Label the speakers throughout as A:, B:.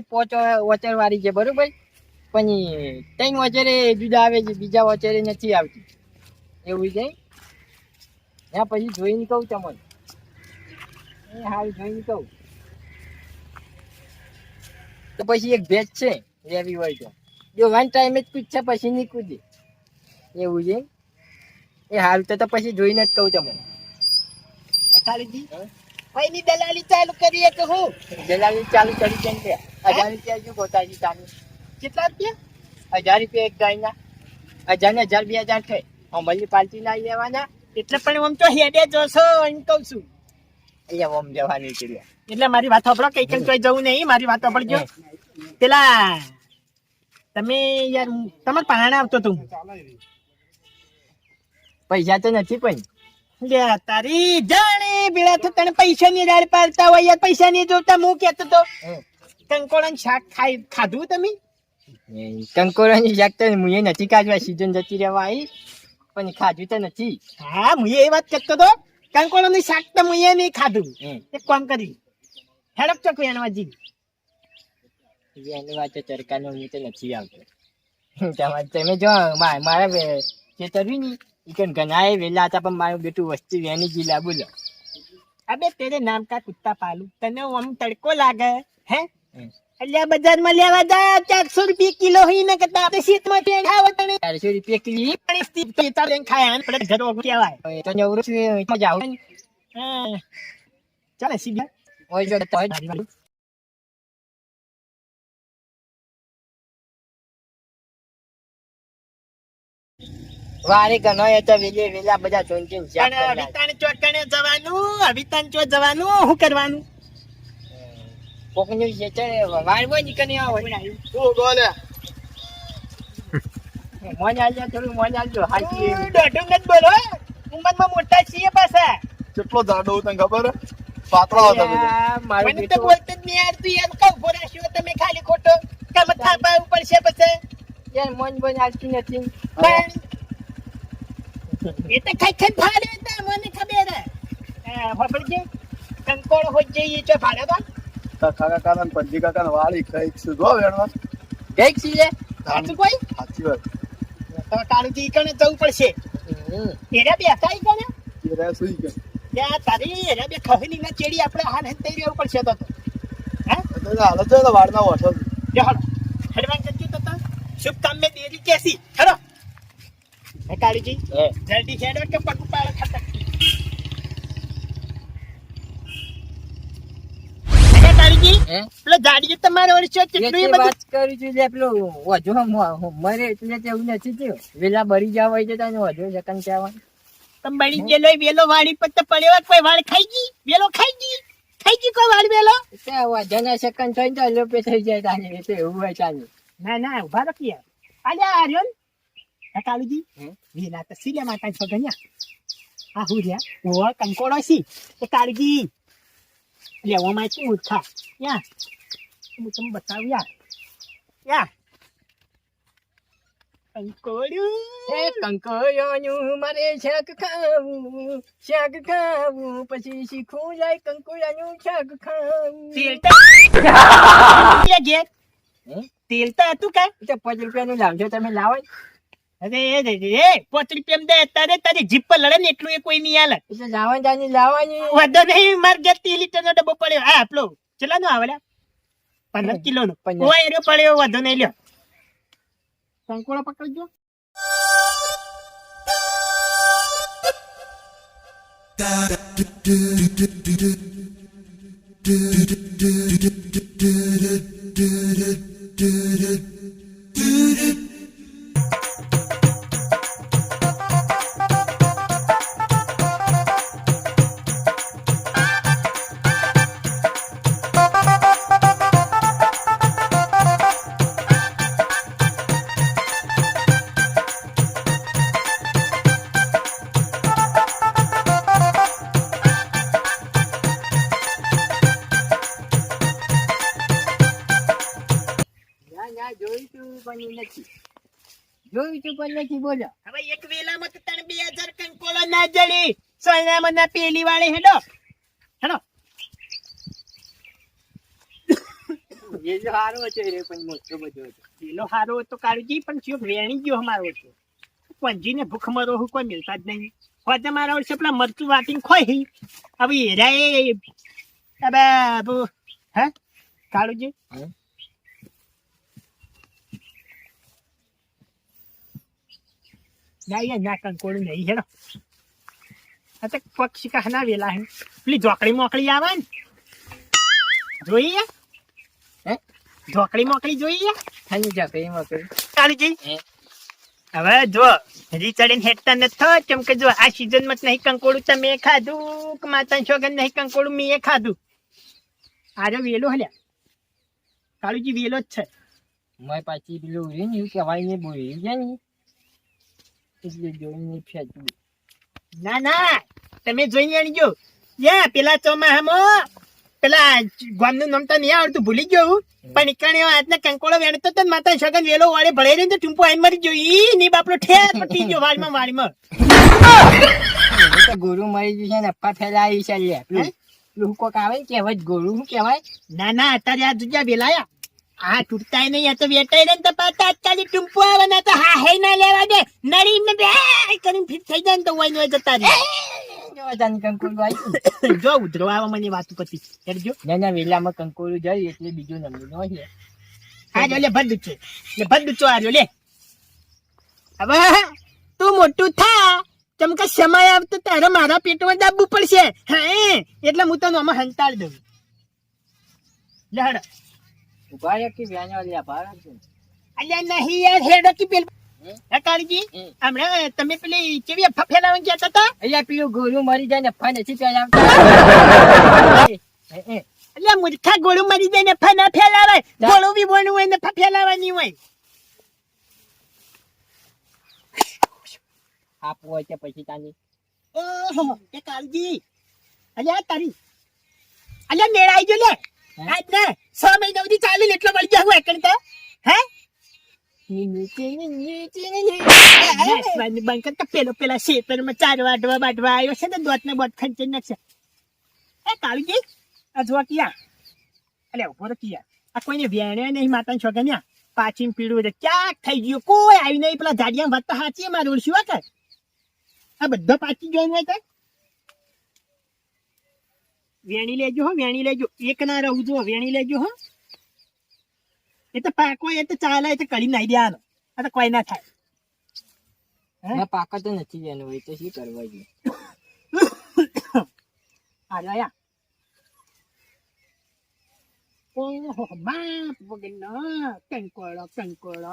A: પોચ વચર વાળી છે બરોબર? પણ ત્રણ વચરે જુદા આવે છે બીજા વચરે નથી આવતી. એવું છે? ત્યાં પછી જોઈને કહું તમને. એ હાલ જોઈને કહું. તો પછી એક ભેજ છે રેવી હોય તો. જો વન ટાઈમ જ કૂદશે પછી નહીં કૂદે. એવું છે? એ હાલ તો પછી જોઈને જ કહું તમને.
B: કાળીજી કઈની દલાલી ચાલુ કરીએ કે હું.
A: દલાલી ચાલુ કરી કેમ કે? હજાર રૂપિયા શું ગોતાજી ચાલુ
B: કેટલા રૂપિયા?
A: હજાર રૂપિયા એક ગાયના. હજાર ને હજાર બે હજાર થાય. અમલની પાલટી લાવી લેવાના.
B: એટલે પણ આમ તો હેડે જોશો એમ કહું છું.
A: અહીંયા ઓમ જવાની છે
B: એટલે મારી વાત સાંભળો કઈ કઈ કોઈ જવું નહીં. મારી વાત સાંભળજો. પેલા તમે યાર તમારે પાણા આવતો તું
A: પૈસા તો નથી પણ.
B: લે તારી જાણે બેડા તો તને પૈસા ની દાળ પાડતા હોય યાર પૈસા ની જોતા હું કેતો તો કંકોળા શાક ખાઈ ખાધું તમે?
A: કંકોરાની શાક તો મુએ નથી કાઢવા સીઝન જતી રહેવા આવી પણ ખાધું તો નથી.
B: હા મુએ એ વાત કરતો તો કંકોળા ની શાક તો મુએ નહીં ખાધું. એક કામ કરી હેડક ચોક
A: વેણવાજી વાત તો ચરકાનો હું તો નથી આવતો. તમે જો મા- મારા વે- ખેતર રહ્યું ને ઈ વેલા હતા પણ મારું બેટું વસ્તુ વેની જીલા બોલો
B: અબે તેરે નામ કા કુત્તા પાલું? તને આમ તડકો લાગે? હે? અલ્યા બજારમાં લેવા જાય ચારસો રૂપિયા કિલો હોય ને કરતા આપણે શીતમાં પેન ખાવા તને.
A: ચારસો રૂપિયા કિલો
B: પણ સ્થિત પેતા પેન ખાય આને આપણે ઘર ઓગળી કહેવાય.
A: તો નવરું
B: હા. ચાલે સીધા
A: હોય જો તો વારે ગનો એ તો વેલે વેલા બધા જોઈને જોઈને
B: પણ. અવિતાન ચોકણે જવાનું? અવિતાન ચો જવાનું? હું કરવાનું?
A: કોકની જે છે વાળવો નીકળી આવો મોજ આલજો થોડું મોજ આલજો હાજી
B: દોઢું નથી બોલો ઉંમરમાં મોટા છીએ પાછા.
C: કેટલો જાડો હું તને ખબર પાતળો હતા
B: મને તો બોલતો જ નહીં આવડતું યાર કહું ઊભો તમે ખાલી ખોટો. કામ થાપા ઉપર છે પછી.
A: યાર મોજ મોજ આલતી નથી.
B: પણ એ તો ખાઈ ખાઈ ફાડે તો મને ખબર હે. હા, કંકોળ હોય જઈએ તો ફાડે તો.
C: તા કાકા કાકા ને પંજી કાકા ને વાળી ખાઈ છે. જો વેણવા.
A: કંઈક લે?
B: સાચું કોઈ?
C: સાચી વાત.
B: તો કાળુજી કણે જવું પડશે. એરા બે ઈ કણે?
C: એરા સુઈ કે
B: ત્યાં તારી એરા બે ખહની ના ચેડી આપણે હાલ હેતઈ રહેવું પડશે તો તો. હે?
C: તો હાલ તો ને વાળના ઓઠો.
B: જો હળો હેડવાન જતી તો તો. શુભ કામ મેં દેરી કેસી હેડો હે કાળુજી?
A: હે.
B: જલ્દી હેડો કે પગ ઉપાડો ખટક હે પેલો જાડી તમારે ઓળખ્યો કેટલું એ
A: વાત કરું છું લે પેલો વધુ મરે એટલે તે નથી થયું. વેલા બરી જાવ હોય તો તને જકન કહેવાનું.
B: તમે બળી ગયેલો વેલો વાળી પર તો પડ્યો કોઈ વાળ ખાઈ ગઈ? વેલો ખાઈ ગઈ? ખાઈ ગઈ કોઈ વાળ વેલો?
A: એટલે વધુના સેકન્ડ થઈ જાય લોપે થઈ જાય તાને એવું હોય ચાલે.
B: ના ના ઊભા રાખી યાર આલ્યા આર્યન.
A: હમ?
B: વેલા તો સીલે માતા છો ગણ્યા આ હું રહ્યા ઓવા કંકોડો સી એ કાળજી લેવામાં શું ઉઠા યા હું તમને બતાવું યાર યા કંકોડું
A: એ કંકોયોનું મારે શાક ખાવું શાક ખાવું પછી શીખવું જાય કંકોયાનું શાક ખાવું
B: તેલ તો યા ઘેર
A: હમ?
B: તેલ તો હતું કા
A: એ તો રૂપિયાનું લાવજો તમે લાવો.
B: અરે પોચ રૂપિયા દે તારે તારી જીપ પર લડે ને એટલું એ કોઈ નહીં હાલે.
A: એટલે લાવવાની જાની લાવવાની
B: વધો નહીં માર ઘેર ત્રીસ લીટર નો ડબ્બો પડ્યો. હા આપલો. કેટલા નો આવે પંદર કિલો નો
A: પંદર.
B: ઓય પડ્યો વધો નહીં લ્યો. પકડજો
A: તું એ તું પણ નથી. બોલો.
B: હવે એક વેલામાં તો તને બે હજાર કંકોડો ના જડી. સોનામાં ના પેલી વાળી હેડો. હેડો.
A: વેલો હારો હતો રે પણ મોટો બધો હતો.
B: પેલો હારો હતો કાળુજી પણ ચિયો વેણી ગયો અમારો હતો. પંજીને ભૂખ મરો હું કોઈ મિલતા જ નહીં. હોય મારા વર્ષે પેલા મરચું વાટીને ખોઈ હવે હેરા એ હવે હે? કાળુજી? ના યાર નહીં હેડો આ તો પક્ષી કહના વેલા હે પેલી ઝોકડી મોકળી આવે ને જોઈએ
A: હે?
B: ઝોકડી મોકળી જોઈએ કાળુજી? હવે જો હેઠતા નથો કેમ કે જો આ માં જ નહીં કંકોડું તમે ખાધું કે માતા છોગન નહીં કંકોડું મેં ખાધું આજે વેલો હલ્યા કાળુજી વેલો જ છે
A: મેં પાછી પેલું રે ને કહેવાય ને બોલી જાય ને
B: ના ના તમે જોઈને આણીજો યા પેલા ચોમાહામાં પેલા ગામનું નામ તો નહીં આવડતું ભૂલી ગયો પણ નીકળ્યો આજના કંકોડો વેણતો તો માતા સગન વેલો વાળે ભળે ને તો ટૂંપો આઈને મરી ગયો. ઈ ની બાપલો ઠેર પટી ગયો વાળમાં વાળમાં.
A: તો ગોરું મરી ગયું છે ને અપ્પા ફેલાવી છે લે
B: હે?
A: આવે ને કહેવાય ગોરું શું કહેવાય?
B: ના ના અત્યારે આ જગ્યા વેલાયા આ તૂટતા નહીં આ તો વેટાઈ ને તો અત્યારે ટૂંપો આવે ને તો હા હે ના લેવા દે. નડી ને બે કરીને ફિટ થઈ જાય ને તો વઈ નો જતા રે
A: જો જાન કંકોડું આવ્યું
B: જો ઉધરો આવે મને વાત પતી એટલે જો.
A: ના ના વેલામાં કંકોડું જાય એટલે બીજું નો છે
B: આ જો લે ભદ્દ છે. લે ભદ્દ છો આ જો લે. હવે તું મોટું થા. કેમ કે સમય આવતો તારે મારા પેટમાં દાબવું પડશે. હા એટલે હું તને આમાં હંતાડ દઉં. લે હડ.
A: ઊભા કે વ્યાનો લ્યા ભાડા છે
B: અલ્યા નહીં યાર હેડો કે પેલ
A: હે?
B: હે કાળજી? હમણાં તમે પેલી કેવી ગયા હતા
A: અહીંયા પેલું ગોરું મરી જાય ને ફા નથી ફેલાવતા. હે, હે.
B: એટલે મૂર્ખા ગોળું મરી જાય ને ફા ફેલાવાય. ગોળું બી બોલવું હોય ને ફા ફેલાવાની હોય.
A: આપવું હોય કે પછી તાની?
B: ઓહો કાળજી. અલ્યા તારી અલ્યા મેળાઈ જો લે? આજ ને છ મહિના સુધી ચાલે ને એટલો ગયા એકણ તો. કર પેલો, પેલા શેતરમાં ચાર વાટવા બાટવા આવ્યો છે ને દોત ને બોત ખંચી નાખશે એ કાળજી આ જોવા કિયા. અલ્યા ઊભો તો કિયા. આ કોઈને વેણે નહીં માતા છોકન્યા પાછી પીડું છે. ક્યાંક થઈ ગયું? કોઈ આવી નહીં. પેલા જાડિયા વાત તો હાચી મારું. શું કે આ બધો પાછી જોઈને હોય વેણી લેજો હો વેણી લેજો. એક ના રહું જો વેણી લેજો હો. એ તો પાકો એ તો ચાલે એ તો કરી નાઈ દેવાનો. આ તો કોઈ ના થાય?
A: પાકા તો નથી એનું હોય તો શું કરવા જોઈએ?
B: આયા આયા ઓહો બાપ વગરનો. કંકોળો કંકોળો.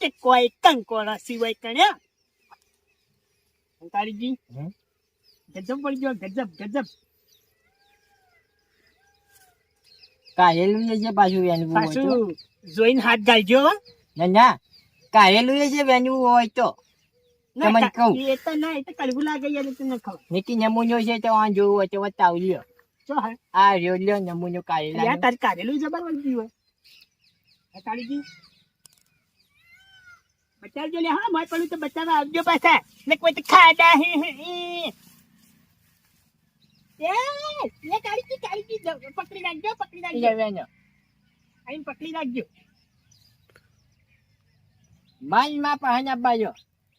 B: તે કોઈ કંકોળો સિવાય કણ્યા અંકારીજી ગજબ પડી ગયો ગજબ ગજબ.
A: કાહેલું છે પાછું વેનવું
B: પાછું જોઈને હાથ ગાલજો.
A: ના ના કાહેલું છે વેનવું હોય તો. તમને કહું.
B: એ તો ના એ તો કડવું લાગે એટલે એ તો ન ખબર
A: નીતિ નમૂનો છે તો આ જોવું હોય તો બતાવ લ્યો આ રહ્યો લ્યો નમૂનો
B: યાર
A: કાઢેલા
B: તાર કાઢેલું જબર વળગી હોય અંકારીજી બચાવજો લે હા મોય પડ્યું તો બચાવવા આવજો પાછા. ને કોઈ તો ખાડા હે હે. એ એ કાળીજી કાળીજી પકડી રાખજો પકડી રાખજો.
A: વેનો
B: આઈને પકડી રાખજો.
A: માલમાં પહાન આપવા જો.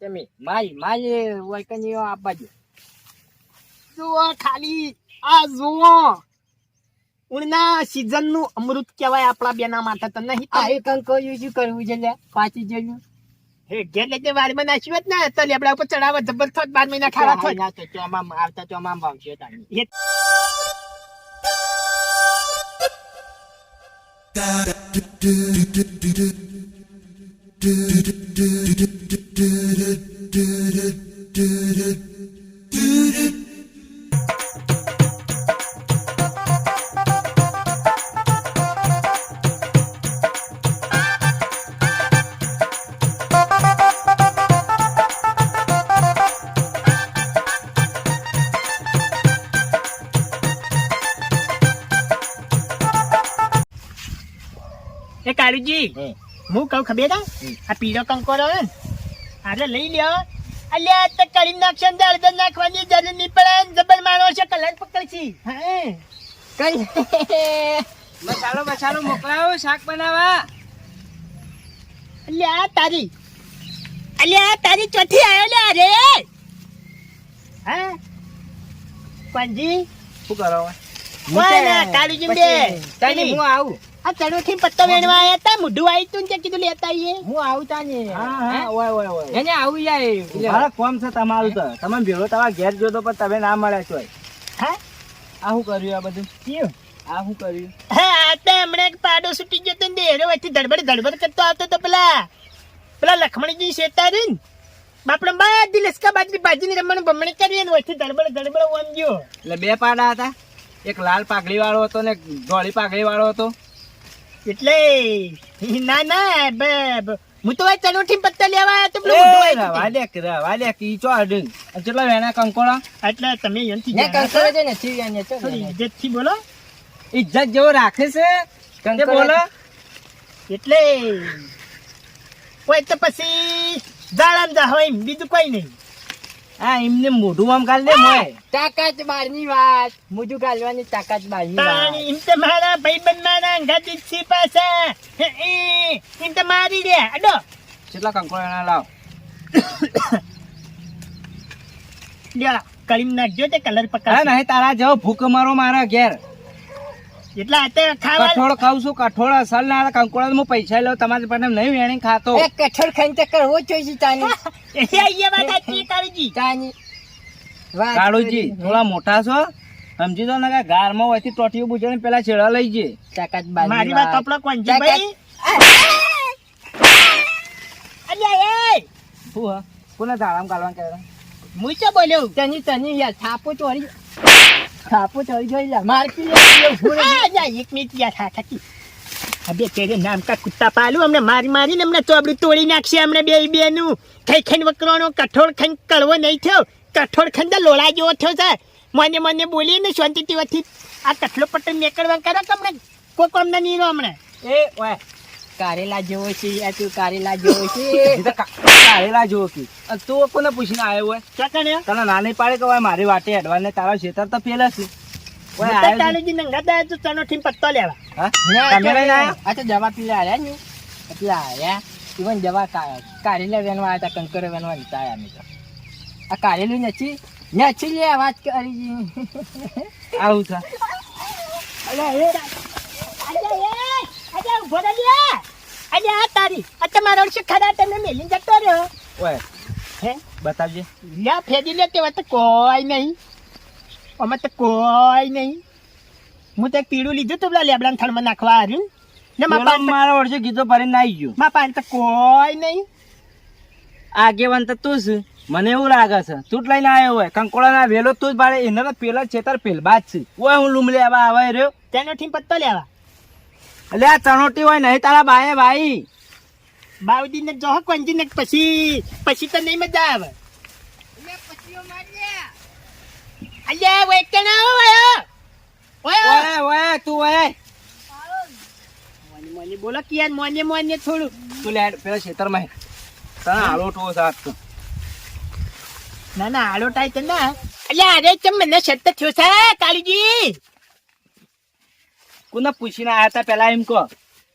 A: તમે માલ માલ વૈકનીઓ આપવા જો.
B: જુઓ ખાલી આ જુઓ. ઉણના સીઝનનું અમૃત કહેવાય આપણા બેના માટે તો નહીં
A: આ એક અંકો શું કરવું છે લે. પાછી જોયું
B: ઘેર લેતે વાળમાં નાખ્યું હોત ને તો લેબડા ઉપર ચડાવવા જબર થોત બાર મહિના ખાવા થોત.
A: ના તો ચોમામ આવતા ચોમામ ભાવશે તાની
B: એ કાળુજી
A: હું
B: કહું ખબર? આ પીળો કંકોરો હે ને, આરે લઈ લ્યો. અલ્યા આ તો કરી નાખશે ને હળદર નાખવાની જરૂર નહીં પડે. જબર માણો છે કલર પકડશી. હે.
A: કઈ? મસાલો મસાલો મોકલાવો શાક બનાવવા.
B: અલ્યા તારી. અલ્યા તારી ચોથી આવ્યો લે અરે હા? પંજી?
C: શું કરો?
B: કાળુજી બે.
A: તાની. હું આવું?
B: આ ચડોથી પત્તો વેણવા આયા તા? મુઢું આવી તું ને તે કીધું લેતા આઈએ.
A: હું આવું તાને
C: હા હા. ઓય ઓય ઓય.
A: એને આવું જાય
C: મારા કોમ છે તમારું તો. તમે ભેળો તમારા ઘેર જોતો પણ તમે ના મળ્યા છો.
B: હા?
C: આ શું કર્યું આ બધું?
B: કેવું
C: આ શું કર્યું?
B: હે આ તો હમણાં એક પાડો છૂટી ગયો તો ને દેરો વચ્ચે ધડબડ ધડબડ કરતો આવતો તો પેલા પેલા લખમણીજી શેતા રે ને બાપડે બધી લસકા બાજરી ભાજીની રમણ બમણી કરી ને વચ્ચે ધડબડ ધડબડ ઓમ ગયો.
C: એટલે બે પાડા હતા. એક લાલ પાઘડી વાળો હતો ને એક ધોળી પાઘડી વાળો હતો.
B: એટલે ના ના હું તો આ ચણોઠી પત્તા લેવા આવ્યો તો તો તે.
C: વાડે વાડે કી ચો અડંગ કેટલા વેણા કંકોડા?
B: એટલે તમે અહીંયાથી
A: ને
B: જાણો છો?
A: ને થી એને ચો
B: ઇજ્જતથી બોલો.
C: ઇજ્જત જેવો રાખે છે? તે બોલો.
B: એટલે કોઈ તો પછી જાળામ જા હોય બીજું કોઈ નહીં.
C: હા એમને મોઢું આમ કાલ દે મોય.
A: તાકાત બારની વાત. મુજુ કાઢવાની તાકાત બારની વાત.
B: એમ તો મારા ભાઈબંધ મારા અંગાથી છી પાસે. પાછા એ, એમ તો મારી દે. અડો.
C: કેટલા કંકોળ એના લાવ?
B: લ્યો કરીમ નાખજો તે કલર
C: હા
B: પકડ
C: નહીં તારા જો ભૂખ મારો મારા ઘેર.
B: એટલા હાથે ખાવા
C: કઠોળ ખાવ છું કઠોળ અસલ ના હું પૈસા લઉં તમારી પાસે નહીં વેણી ખાતો
A: એ કઠોળ ખાઈને તો કરવો જોઈએ તાની.
B: એ અહીંયા વાત સાચી કાળજી
A: તાની.
C: કાળુજી થોડા મોટા છો? સમજી દો ને કે ગારમાં હોયથી ટોટીઓ પૂછે પેલા છેડા લઈ જે
A: તાકાત બારની
B: મારી વાત કપડો કોંજી ભાઈ અલ્યા એ
C: શું હા? કોને ધારામ કાઢવા કે
B: હું તો બોલ્યો?
A: તની તની યાર થાપો ચોરી થાપો ચડી જોઈ લે મારકી લે
B: જા એક મિનિટ યા થા થકી અબે તેરે નામ કા કુત્તા પાલું અમને મારી મારીને અમને ચોબડું તોડી નાખશે અમને બે બેનું. ખાઈ ખાઈને વકરવાનો કઠોળ ખાઈને કડવો નહીં થયો. કઠોળ ખાઈને તો લોળા જેવો થયો છે. મને મને બોલીએ ને શાંતિથી આ કઠલો પટ્ટો નીકળવા કરો કે હમણાં કોઈ કોમ ના નીરો હમણાં
C: એ ઓય
A: કારેલા જેવો છે યાર તું કારેલા જેવો છે.
C: કારેલા તો કા- તું કોને પૂછીને આવ્યો હોય.
B: ચોકણ
C: તને નાની પાડે કે ભાઈ મારી વાટે હેડવા ને તારા ખેતર તો પેલા છે. ઓય આવ્યો
B: નંગા દા તો ચનો થી પત્તો લેવા.
C: હા?
A: ના,
C: તમે લઈને આયા?
A: આ તો દવા પીલા આયા ને. એટલા આયા ઇવન દવા કારેલા વેનવા આવ્યા હતા કંકર વેનવા નતા આયા અમે તો. આ કારેલું નથી નથી લે વાત કરી
C: આવું છે.
B: અલે એ. અલે એ. અલે ઊભો રહે અલ્યા આ તારી આ તમારો વર્ષે ખરા તમે મેલી જતો રહ્યો.
C: ઓય
B: હે?
C: બતાવજે.
B: લ્યા ફેરી લે તેવા તો કોઈ નહીં. અમે તો કોઈ નહીં. હું તો એક પીળું લીધું તું પેલા લેબડાના થળમાં નાખવા હાર્યું ને
C: મારા વર્ષે ગીતો ભરીને આવી ગયો.
B: મા પાસે તો કોઈ નહીં.
C: આગેવાન તો તું છે મને એવું લાગે છે તું જ લઈને આવ્યો હોય. કંકોડા ના વેલો તું જ ભાડે એને પેલા છેતર પેલબા જ છે. ઓય હું લૂમલે લેવા આવે રહ્યો.
B: તેનો ઠીમ પત્તો લેવા.
C: એટલે આ ચણોટી હોય નહીં તારા બાએ ભાઈ.
B: બાવજી ને જો કોંજી ને પછી પછી તો નહીં મજા આવે. અલ્યા વેટ કે ના ઓય
C: ઓય ઓય તું ઓય.
B: મોને મોને બોલો કિયાન મોને મોને થોડું.
C: તું લે પેલા ખેતરમાં તને હાલો ટો સાત તો.
B: ના ના આડો ટાઈ તો ના. અલ્યા અરે ચમ મને સત્ત થયો છે કાળીજી?
C: કોને પૂછીને આયા તા પેલા એમ કહો.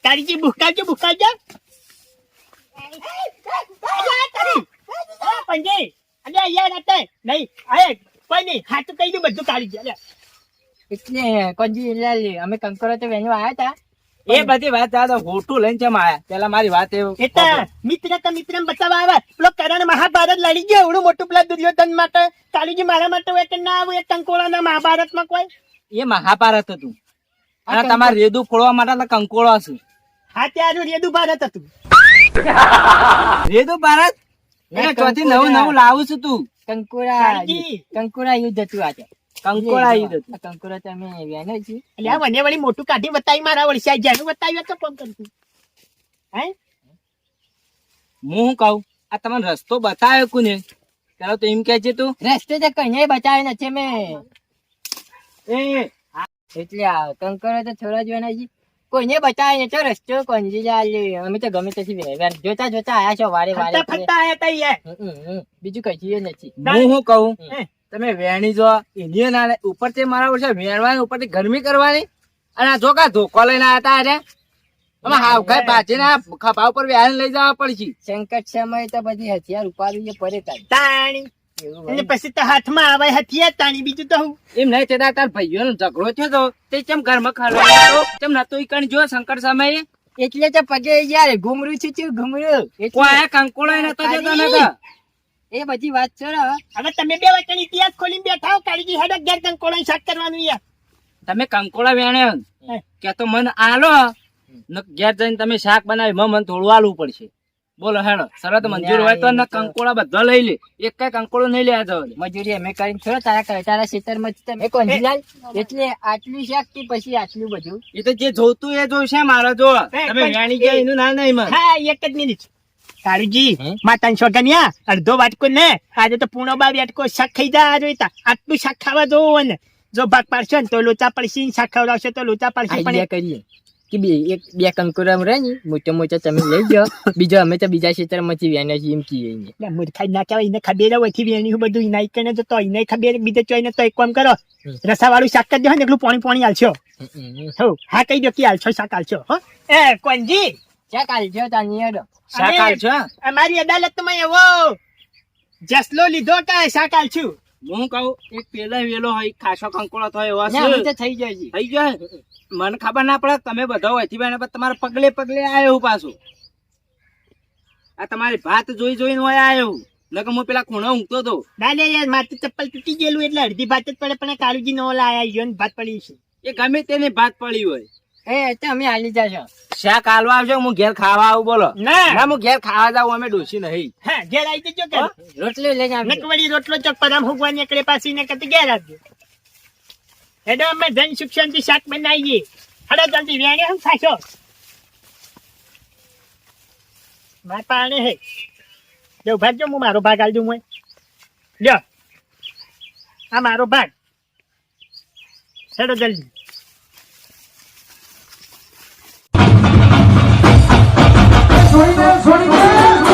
B: તારી આ પંજે અલ્યા નહીં અરે કોઈ હાથું કહી દઉં બધું કાળીજી અલ્યા.
A: એટલે કોંજી લે લે અમે કંકરો તો વેનવા આવ્યા હતા
C: એ બધી વાત દાદા હોટું લઈને આયા. પેલા મારી વાત એવું
B: એટલે મિત્ર તો મિત્ર બતાવવા આવે. પેલો કરણ મહાભારત લડી ગયો એવડું મોટું પેલા દુર્યોધન માટે. કાળીજી મારા માટે હોય કે ના આવે કંકોળાના મહાભારતમાં કોઈ?
C: એ મહાભારત હતું. અને તમારે રેદુ ફોડવા માટે કંકોળો છે
B: હા ત્યારું રેદુ ભારત હતું.
C: રેદુ ભારત ચોથી નવું નવું લાવું છું તું.
A: કંકોરા કંકોરા યુદ્ધ હતું આજે.
C: યુદ્ધ હતું.
A: કંકુરા
B: એટલે આ વળી મોટું કાઢી બતાવી મારા વળસાઈ જેનું બતાવ્યું તો કરતું હે?
C: હું શું કહું? આ તમને રસ્તો બતાવ્યો કોને? પેલા તો એમ કે છે તું.
A: રસ્તે તો કઈ નથી મેં
C: એ
A: એટલે આ કંકરો તો છોરા જોવાના છે કોઈને બતાવે ને તો રસ્તો કોંજી ચાલે અમે તો ગમે તેથી વ્યવહાર જોતા જોતા આયા છો વારે વારે.
B: ફરતા આયા તા.
A: બીજું કઈ નથી.
C: હું હું. કહું તમે વેણી જો ઇન્ડિયન આલે ઉપરથી મારા વર્ષે વેણવાની ઉપરથી ગરમી કરવાની. અને આ જો કા ધોકો લઈને આવ્યા હતા અરે અમે હાવ કઈ પાછી ના ખભા ઉપર વ્યાન લઈ જવા પડશે
A: સંકટ સમય તો બધી હથિયાર ઉપાડી પડે
B: તાણી. એટલે પછી તો હાથમાં આવે હથિયાર તાણી બીજું તો હું?
C: એમ નહીં તે તાર ભાઈઓ નો ઝઘડો થયો તો તે ચમ ઘરમાં ખાલો ચમ નતો ઈ કણ જો સંકટ સમયે
A: એટલે તો પગે યાર ઘુમરું છું છું ઘુમરું.
C: કોઈ આ કંકોળો નતો જતો નતો?
A: એ બધી વાત છે
B: હવે તમે બે વચન ઇતિહાસ ખોલીને બેઠા હો કાળજી હેડ અગિયાર કંકોળો શાક કરવાનું યાર
C: તમે કંકોળા વેણે કે તો મન આલો ન ઘેર જઈને તમે શાક બનાવી મન મને થોડું આલવું પડશે. બોલો હેડો. શરત મંજૂર હોય તો ને કંકોળા બધા લઈ લે. એક કઈ કંકોળો નહીં લે જવા
A: મજૂરી અમે કરીને છો તારા કરે તારા તમે કોંજીલાલ એટલે આટલું શાક કે પછી આટલું બધું?
C: એ તો જે જોતું એ જોશે મારા જો તમે વેણી ગયા એનું ના નહીં માં
B: હા એક જ મિનિટ. કાળુજી? માતાને છોગન્યા અડધો વાટકો ને. આજે તો પૂણો બા વાટકો શાક ખાઈ જા જોઈતા આટલું શાક ખાવા જોવો ને જો ભાગ પાડશો ને તો લોચા પડશે ને શાક ખવડાવશો તો લોચા પડશે પણ
A: કરીએ. કે બે એક બે કંકુરમ રહે ને મોટા મોટા તમે લઈ જાઓ. બીજો અમે તો બીજા ખેતરમાંથી વેને છીએ એમ કહીએ ને
B: એટલે મૂર્ખાઈ ના કહેવાય એને ખબર હોયથી વેણી બધું ઇનાઈ કરીને તો તો એને ખબર બીજે ચોઈને તો એક કામ કરો. રસાવાળું શાક કરી દો ને એટલું પાણી પાણી હાલશો હો હા કહી દો કે હાલશો શાક હાલશો હો. એ કોનજી.
A: શાક હાલશો તાની હેડો.
C: શાક હાલશો
B: અમારી અદાલતમાં એવો જસલો લીધો કે શાક હાલશું
C: હું કહું એક પેલા વેલો હોય ખાસો કંકોળો થયો એવો છે.
A: તો થઈ જાય
C: થઈ ગયો મને ખબર ના પડે તમે બધા બેને પણ તમારા પગલે પગલે આવ્યો પાછું. આ તમારી ભાત જોઈ જોઈને હોય આવ્યો નકર હું પેલા ખૂણા ઊંઘતો હતો
B: ના યાર માથે ચપ્પલ તૂટી ગયેલું એટલે અડધી ભાત જ પડે પણ કાળુજી નો લાયા ઈયો ને ભાત પડી છે.
C: એ ગમે તેને ભાત પડી હોય.
A: એ તો અમે હાલી જાશો.
C: શાક હાલવા આવજો હું ઘેર ખાવા આવું બોલો.
B: ના.
C: ના હું ઘેર ખાવા જાવ અમે ડોસી નહીં.
B: હા ઘેર આવી જજો કે
A: રોટલી આવજો.
B: નકવડી રોટલો ચપ્પલ પરામ ભગવાન નીકળે પાછી ને કતી ઘેર આવજો. હેડો અમે ધન શિક્ષણથી શાક બનાવીએ હેડો જલ્દી વેણે હું થાશો મારા પાણે હે. જો ભાગ જો, હું મારો ભાગ આલજો હું લ્યો. આ મારો ભાગ. હેડો જલ્દી. છોડી દે છોડી દે